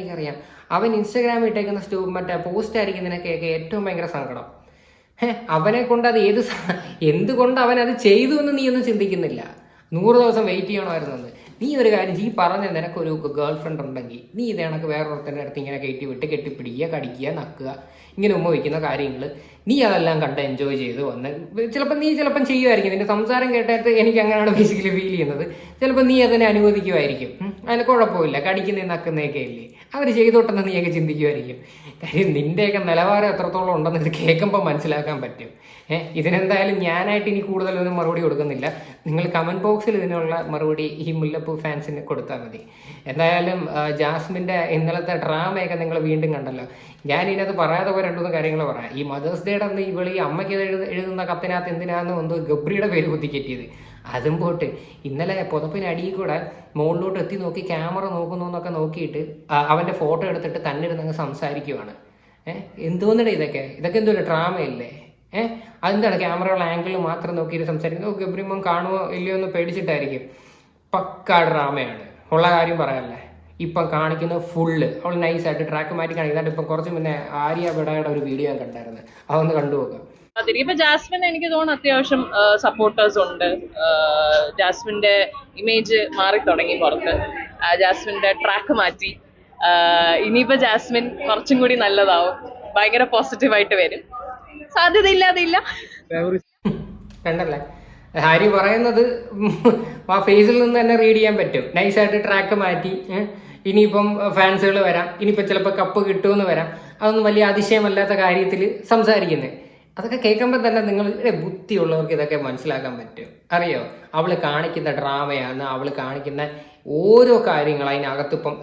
എനിക്കറിയാം. അവൻ ഇൻസ്റ്റാഗ്രാമിൽ ഇട്ടേക്കുന്ന സ്റ്റോ മറ്റേ പോസ്റ്റ് ആയിരിക്കുന്നതിനൊക്കെയൊക്കെ ഏറ്റവും ഭയങ്കര സങ്കടം. അവനെ കൊണ്ട് അത് ഏത് എന്തുകൊണ്ട് അവൻ അത് ചെയ്തു എന്ന് നീ ഒന്നും ചിന്തിക്കുന്നില്ല. നൂറ് ദിവസം വെയിറ്റ് ചെയ്യണമായിരുന്നത് നീ ഒരു കാര്യം നീ പറഞ്ഞ നിനക്കൊരു ഗേൾ ഫ്രണ്ട് ഉണ്ടെങ്കിൽ നീ ഇത് കണക്ക് വേറൊരുത്തന്റെ അടുത്ത് ഇങ്ങനെ കയറ്റി വിട്ട് കെട്ടിപ്പിടിക്കുക കടിക്കുക നക്കുക ഇങ്ങനെ ഉമ്മ വയ്ക്കുന്ന കാര്യങ്ങൾ നീ അതെല്ലാം കണ്ട് എൻജോയ് ചെയ്ത് വന്ന്. ചിലപ്പോൾ നീ ചിലപ്പം ചെയ്യുമായിരിക്കും നിന്റെ സംസാരം കേട്ടിട്ട് എനിക്ക് അങ്ങനെയാണ് ബേസിക്കലി ഫീൽ ചെയ്യുന്നത്. ചിലപ്പോൾ നീ അതിനെ അനുവദിക്കുമായിരിക്കും. അതിന് കുഴപ്പമില്ല. കടിക്കുന്ന നക്കുന്നതൊക്കെ ഇല്ലേ? അവർ ചെയ്തോട്ടെന്ന് നീയൊക്കെ ചിന്തിക്കുമായിരിക്കും കാര്യം നിന്റെയൊക്കെ നിലവാരം എത്രത്തോളം ഉണ്ടെന്ന് ഇത് കേൾക്കുമ്പോൾ മനസ്സിലാക്കാൻ പറ്റും. ഏഹ് ഇതിനെന്തായാലും ഞാനായിട്ട് ഇനി കൂടുതലൊന്നും മറുപടി കൊടുക്കുന്നില്ല. നിങ്ങൾ കമന്റ് ബോക്സിൽ ഇതിനുള്ള മറുപടി ഈ മുല്ലപ്പൂ ഫാൻസിന് കൊടുത്താൽ മതി. എന്തായാലും ജാസ്മിന്റെ ഇന്നലത്തെ ഡ്രാമയൊക്കെ നിങ്ങൾ വീണ്ടും കണ്ടല്ലോ. ഞാൻ ഇതിനകത്ത് പറയാതെ പോയി രണ്ടു മൂന്ന് കാര്യങ്ങൾ പറയാം. ഈ മദേഴ്സ് ഡേയുടെ അന്ന് ഇവൾ അമ്മയ്ക്ക് എഴുത എഴുതുന്ന കത്തിനകത്ത് എന്തിനാന്ന് എന്തോ ഗബ്രിയുടെ പേര് കുത്തിക്കെറ്റിയത് അതും പോട്ട്. ഇന്നലെ പുതപ്പിന് അടിയിൽ കൂടെ മുകളിലോട്ട് എത്തി നോക്കി ക്യാമറ നോക്കുന്നു എന്നൊക്കെ നോക്കിയിട്ട് അവന്റെ ഫോട്ടോ എടുത്തിട്ട് തന്നെ ഇരുന്നങ്ങ് സംസാരിക്കുവാണ്. ഏഹ് എന്തോന്നിടെ ഇതൊക്കെ? ഇതൊക്കെ എന്തോ ഡ്രാമയല്ലേ? ഏഹ് അതെന്താണ്? ക്യാമറയുള്ള ആംഗിൾ മാത്രം നോക്കിയിട്ട് സംസാരിക്കുന്നത് ഗബ്രിമോൻ കാണുമോ ഇല്ലയോ എന്ന് പേടിച്ചിട്ടായിരിക്കും. പക്കാ ഡ്രാമയാണ്. ഉള്ള കാര്യം പറയാല്ലേ? ഇപ്പം കാണിക്കുന്നത് ഫുള്ള് അവൾ നൈസായിട്ട് ട്രാക്ക് മാറ്റി കാണിക്കുന്നുണ്ട് ഇപ്പം കുറച്ച് മുന്നേ ആര്യ വിടായുടെ ഒരു വീഡിയോ ഞാൻ കണ്ടായിരുന്നു. അതൊന്ന് കണ്ടു നോക്കാം. ഇപ്പൊ ജാസ്മിൻ എനിക്ക് തോന്നുന്നു അത്യാവശ്യം സപ്പോർട്ടേഴ്സ് ഉണ്ട്. ജാസ്മിന്റെ ഇമേജ് മാറി തുടങ്ങി പുറത്ത്. ജാസ്മിന്റെ ട്രാക്ക് മാറ്റി. ഇനിയിപ്പോ ജാസ്മിൻ കുറച്ചും കൂടി നല്ലതാവും. ഭയങ്കര പോസിറ്റീവായിട്ട് വരും. സാധ്യതയില്ലാതില്ല കണ്ടല്ലേ? ഹാരി പറയുന്നത് ആ ഫേസിൽ നിന്ന് തന്നെ റീഡ് ചെയ്യാൻ പറ്റും. നൈസായിട്ട് ട്രാക്ക് മാറ്റി? ഇനിയിപ്പം ഫാൻസുകൾ വരാം. ഇനിയിപ്പം ചിലപ്പോൾ കപ്പ് കിട്ടുമെന്ന് വരാം. അതൊന്നും വലിയ അതിശയമല്ലാത്ത കാര്യത്തിൽ സംസാരിക്കുന്നത് അതൊക്കെ കേൾക്കുമ്പോൾ തന്നെ നിങ്ങൾ ഏ, ബുദ്ധിയുള്ളവർക്ക് ഇതൊക്കെ മനസ്സിലാക്കാൻ പറ്റും. അറിയോ? അവൾ കാണിക്കുന്ന ഡ്രാമയാണ് അവൾ കാണിക്കുന്ന ഓരോ കാര്യങ്ങൾ അതിനകത്ത് ഇപ്പം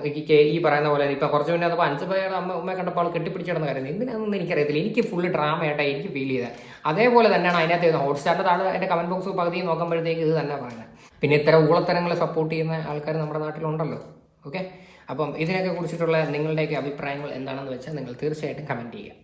ഈ പറയുന്ന പോലെ ഇപ്പം കുറച്ച് മുന്നേ അപ്പോൾ അഞ്ച് പേരുടെ അമ്മ ഉമ്മ കണ്ടപ്പോൾ അവൾ കെട്ടിപ്പിടിച്ചിടുന്ന കാര്യം. എന്തിനാണെന്ന് എനിക്കറിയത്തില്ല. എനിക്ക് ഫുള്ള് ഡ്രാമയായിട്ടാണ് എനിക്ക് ഫീൽ ചെയ്തത്. അതേപോലെ തന്നെയാണ് അതിനകത്ത് ഹോട്ട്സ്റ്റാറിന്റെ താഴെ അതിന്റെ കമന്റ് ബോക്സ് പകുതി നോക്കുമ്പോഴത്തേക്ക് ഇത് തന്നെ പറയുന്നത്. പിന്നെ ഇത്തരം ഊളത്തരങ്ങളെ സപ്പോർട്ട് ചെയ്യുന്ന ആൾക്കാർ നമ്മുടെ നാട്ടിലുണ്ടല്ലോ. ഓക്കെ അപ്പം ഇതിനൊക്കെ കുറിച്ചിട്ടുള്ള നിങ്ങളുടെയൊക്കെ അഭിപ്രായങ്ങൾ എന്താണെന്ന് വെച്ചാൽ നിങ്ങൾ തീർച്ചയായിട്ടും കമന്റ് ചെയ്യുക.